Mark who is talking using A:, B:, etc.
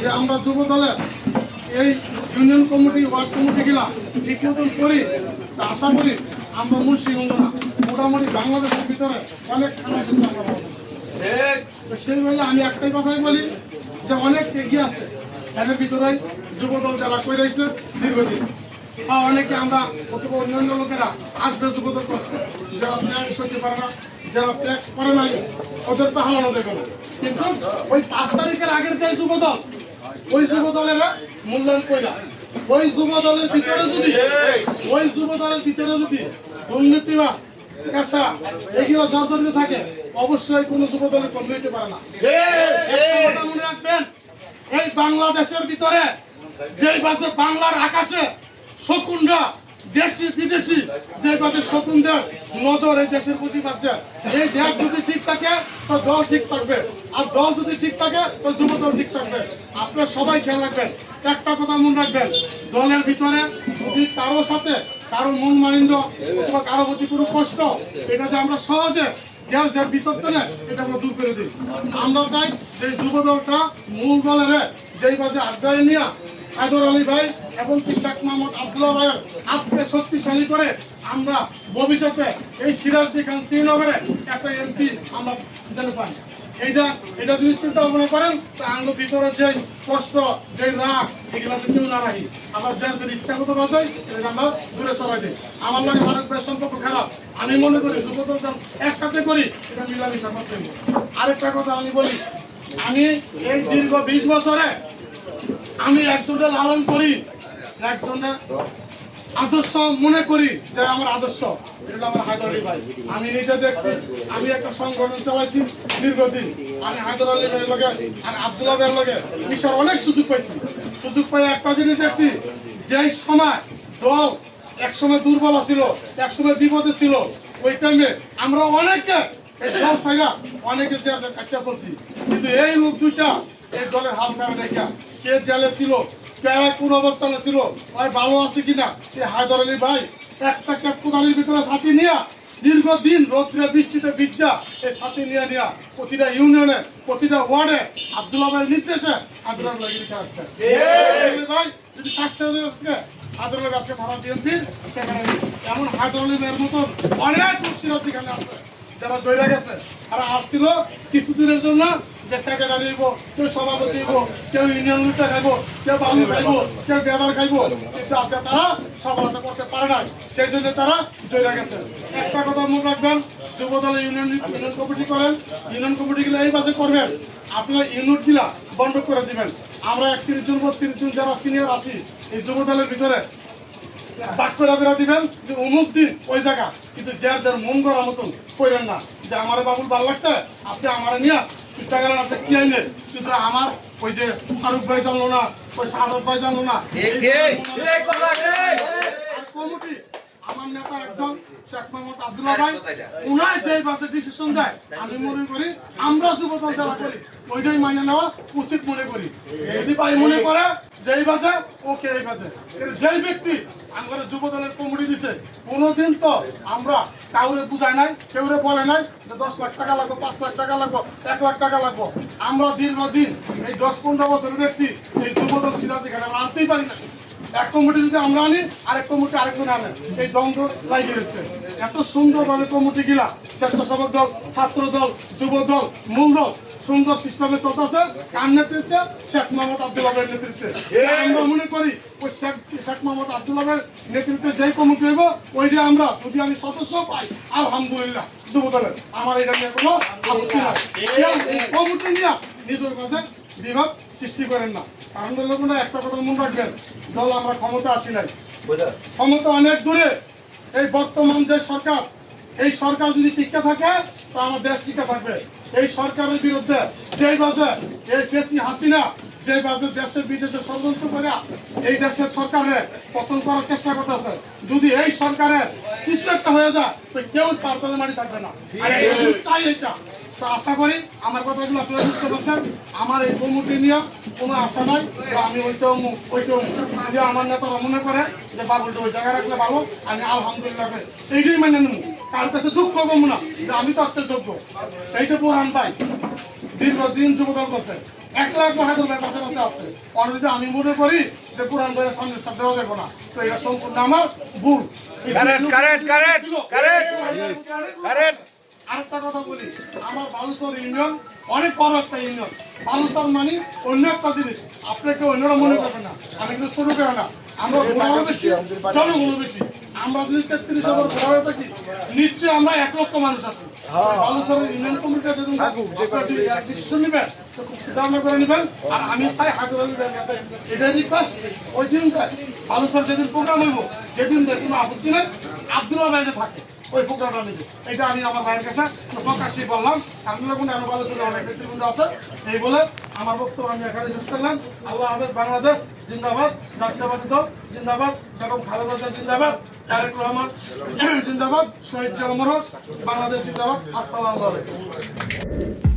A: যে আমরা যুব দলের এই ইউনিয়ন কমিটি, ওয়ার্ড কমিটিগুলা ঠিক মতন করি, তা আশা করি আমরা মুন্সিগঞ্জ না মোটামুটি বাংলাদেশের ভিতরে অনেক খানা কিন্তু আমরা সেই বেলা আমি একটাই কথাই বলি যে অনেক এগিয়ে আছে। এদের ভিতরে যুবদল যারা করে রয়েছে দীর্ঘদিন। বা অনেকে আমরা অথবা অন্যান্য লোকেরা আসবে যারা ত্যাগ পারে না, যারা ত্যাগ করে নাই, ওদের তো কিন্তু ওই পাঁচ তারিখের আগের যে যুব দল ওই যুবদলেরা মূল্যায়ন কইরা, ওই যুব দলের ভিতরে যদি, ওই যুব দলের ভিতরে যদি দুর্নীতিবাস এগুলো থাকে, অবশ্যই কোনো যুব দলের কম হইতে পারে না। এই বাংলাদেশের ভিতরে বাজে বাংলার আকাশে শকুনরা দেশি বিদেশি যে বাজে শকুনদের নজর এই দেশের প্রতি পাচ্ছে। এই দেশ যদি ঠিক থাকে, তো দল ঠিক থাকবে। আর দল যদি ঠিক থাকে, তো যুব দল ঠিক থাকবে। আপনারা সবাই খেয়াল রাখবেন। একটা কথা মনে রাখবেন। দলের ভিতরে যদি কারোর সাথে কারও মন মানিন্দ অথবা কারও প্রতি কোনো কষ্ট, এটা যে আমরা সহজে যার যার বিতর্ক নেই, এটা আমরা দূর করে দিই। আমরা চাই যে যুব দলটা মূল দলের যেই বাজে আগ্রহে নিয়ে হায়দর আলী ভাই এবং কি শেখ মোহাম্মদ আব্দুল্লাহ ভাইয়ের হাতকে শক্তিশালী করে আমরা ভবিষ্যতে এই সিরাজদি খান শ্রীনগরে একটা এমপি আমরা যেন পাই। এইটা এটা যদি চিন্তা ভাবনা করেন, তো আঙ্গ ভিতরে যে কষ্ট যে রাগ, এগুলো যে কেউ না রাখি। আমরা যার যার ইচ্ছাগত বাজাই এটা আমরা দূরে সরাই দিই। আমার লাগে ভারত ভাইয়ের সম্পর্ক খারাপ। আমি মনে করি যুবদল একসাথে করি, এটা মিলামিশা করতে আরেকটা কথা আমি বলি, আমি এই দীর্ঘ বিশ বছরে আমি একজনকে লালন করি। আদর্শ মনে করি যে আমার আদর্শ। এটা আমার হায়দর আলী ভাই। আমি নিজে দেখছি, আমি একটা সংগঠন চালাইছি দীর্ঘদিন। আমি হায়দর আলী ভাইয়ের লগে আর আব্দুল্লাহ ভাইয়ের লগে মিশার অনেক সুযোগ পাইছি। সুযোগ পাই একটা জিনিস দেখছি, যেই সময় দল এক সময় দুর্বল ছিল এক সময় বিপদে ছিল, ওই টাইমে আমরা অনেকে এই দল ছাইরা অনেকে যে কাটিয়া চলছি। কিন্তু এই লোক দুইটা এই দলের হাল ছাড়া দেখা কে জেলে ছিল কে কোন অবস্থানে ছিল? ভাই ভালো আছে কিনা? এই হায়দর আলী ভাই একটা ক্যাপ কোদালির ভিতরে ছাতি নিয়া দীর্ঘদিন রৌদ্রে বৃষ্টিতে বিজ্জা এই ছাতি নিয়ে নিয়া প্রতিটা ইউনিয়নে প্রতিটা ওয়ার্ডে আব্দুল্লাহ ভাইয়ের নির্দেশে আব্দুল্লাহ ভাই লিখে আসছে। ভাই যদি সাকসেস আলী আজকে ধরা বিএনপির সেখানে এমন হায়দর আলী ভাইয়ের মতন অনেক মুর্শিদাবাদ এখানে আছে যারা জয়রা গেছে। আর আসছিল কিছুদিনের জন্য যে সেক্রেটারি হইব কেউ সভাপতি হইব কেউ ইউনিয়ন লুটা খাইব, কেউ বালু খাইব, কেউ বেদার খাইব, কিন্তু আজকে তারা সফলতা করতে পারে নাই। সেই জন্য তারা জয়রা গেছে। একটা কথা মনে রাখবেন যুব দলের ইউনিয়ন ইউনিয়ন কমিটি করেন ইউনিয়ন কমিটি গুলো এই বাজে করবেন, আপনারা ইউনিটগুলা বন্ধ করে দিবেন। আমরা একত্রিশ জন, বত্রিশ জন যারা সিনিয়র আছি, এই যুব দলের ভিতরে বাক করে দিবেন যে অমুক দিন ওই জায়গা, কিন্তু যার যার মন করার মতন কইরেন না। যে আমার বাবুল ভালো লাগছে, আপনি আমার নিয়ে চিন্তা করেন আপনি কি আইনে কিন্তু আমার ওই যে ফারুক ভাই জানলো না ওই সাদত ভাই জানলো না
B: ঠিক, ঠিক, ঠিক কথা, ঠিক।
A: আর কমিটি আমার নেতা একজন শেখ মোহাম্মদ আব্দুল্লাহ ভাই উনাই যে বাসে ডিসিশন দেয় আমি মনে করি আমরা যুবদল যারা করি ওইটাই মাইনে নেওয়া উচিত মনে করি। যদি ভাই মনে করে যে এই বাজে ওকে এই বাজে। যেই ব্যক্তি আমাদের যুবদলের কমিটি দিছে। কোনোদিন তো আমরা কাউরে বুঝাই নাই, কেউরে বলে নাই যে দশ লাখ টাকা লাগবো, পাঁচ লাখ টাকা লাগবে, এক লাখ টাকা লাগবো। আমরা দীর্ঘদিন এই দশ পনেরো বছরে দেখছি এই যুবদল সিদ্ধান্ত এখানে আমরা আনতেই পারি না। এক কমিটি যদি আমরা আনি, আরেক কমিটি আরেকজন আনে। এই দ্বন্দ্ব লাগিয়ে রয়েছে এত সুন্দরভাবে কমিটি গিলা স্বেচ্ছাসেবক দল, ছাত্র দল, যুব দল, মূল দল সুন্দর সিস্টেমে চলতেছে। কার নেতৃত্বে? শেখ মোহাম্মদ আব্দুল্লাহের নেতৃত্বে। আমরা মনে করি ওই শেখ শেখ মোহাম্মদ আব্দুল্লাহের নেতৃত্বে যেই কমিটি হইব ওইটা আমরা যদি আমি সদস্য পাই আলহামদুলিল্লাহ যুব দলের আমার এটা নিয়ে কোনো আপত্তি নাই। এই কমিটি নিয়ে নিজের কাছে বিভাগ সৃষ্টি করেন না। কারণ লোকেরা একটা কথা মনে রাখবেন দল আমরা ক্ষমতা আসি নাই। ক্ষমতা অনেক দূরে। এই বর্তমান যে সরকার এই সরকার যদি টিকে থাকে তো আমার দেশ টিকে থাকবে। এই সরকারের বিরুদ্ধে যেই বাজে এই বেশি হাসিনা যে বাজে দেশে বিদেশে ষড়যন্ত্র করে এই দেশের সরকারের পতন করার চেষ্টা করতেছে। যদি এই সরকারের কিছু একটা হয়ে যায়, তো কেউ পারতলে মারি থাকবে না। আর চাই এটা, তো আশা করি আমার কথাগুলো আপনারা বুঝতে পারছেন। আমার এই কমিটি নিয়ে কোনো আশা নাই, যে আমি ওইটাও ওইটাও যদি আমার নেতারা মনে করে যে বাবুলটা ওই জায়গায় রাখলে ভালো, আমি আলহামদুলিল্লাহ এইটাই মেনে নেব। কার কাছে দুঃখ কম না যে আমি তো আত্মের যোগ্য এই তো বোরহান ভাই দীর্ঘদিন যুবদল করছে এক লাখ বাহাদুর ভাই পাশে পাশে আছে। অলরেডি আমি মনে করি যে কোরআন ভাইয়ের সামনে সাথে দেওয়া যাবে না। তো এটা সম্পূর্ণ আমার ভুল। অনেক। আরেকটা কথা বলি আমার বালুচর ইউনিয়ন অনেক বড় একটা ইউনিয়ন। বালুচর মানে অন্য একটা জিনিস। আপনাকে অন্যরা মনে করবেন না। আমি কিন্তু শুরু করে না। আমরা ঘোড়ারও বেশি জনগণও বেশি। আমরা যদি তেত্রিশ হাজার ঘোড়া হয়ে থাকি নিশ্চয়ই আমরা এক লক্ষ মানুষ আছি। বালুচরের ইউনিয়ন কমিটিটা যদি ডিসিশন নেবেন তো খুব সিদ্ধান্ত করে নেবেন। আর আমি চাই হাজার আলীদের কাছে এটাই রিকোয়েস্ট ওই দিন যেদিন প্রোগ্রাম হইব যেদিন কোনো আপত্তি নেই আব্দুল্লাহ ভাই যে থাকে ওই প্রোগ্রামটা নিবে। এটা আমি আমার ভাইয়ের কাছে প্রকাশ্যই বললাম। আপনারা কোনো অনেক নেতৃবৃন্দ আছে এই বলে আমার বক্তব্য আমি এখানে শেষ করলাম। আল্লাহ হাফেজ, বাংলাদেশ জিন্দাবাদ, জাতীয়বাদী দল জিন্দাবাদ এবং খালেদা জিন্দাবাদ, তারেক রহমান জিন্দাবাদ, শহীদ জিয়া বাংলাদেশ জিন্দাবাদ। আসসালামু আলাইকুম।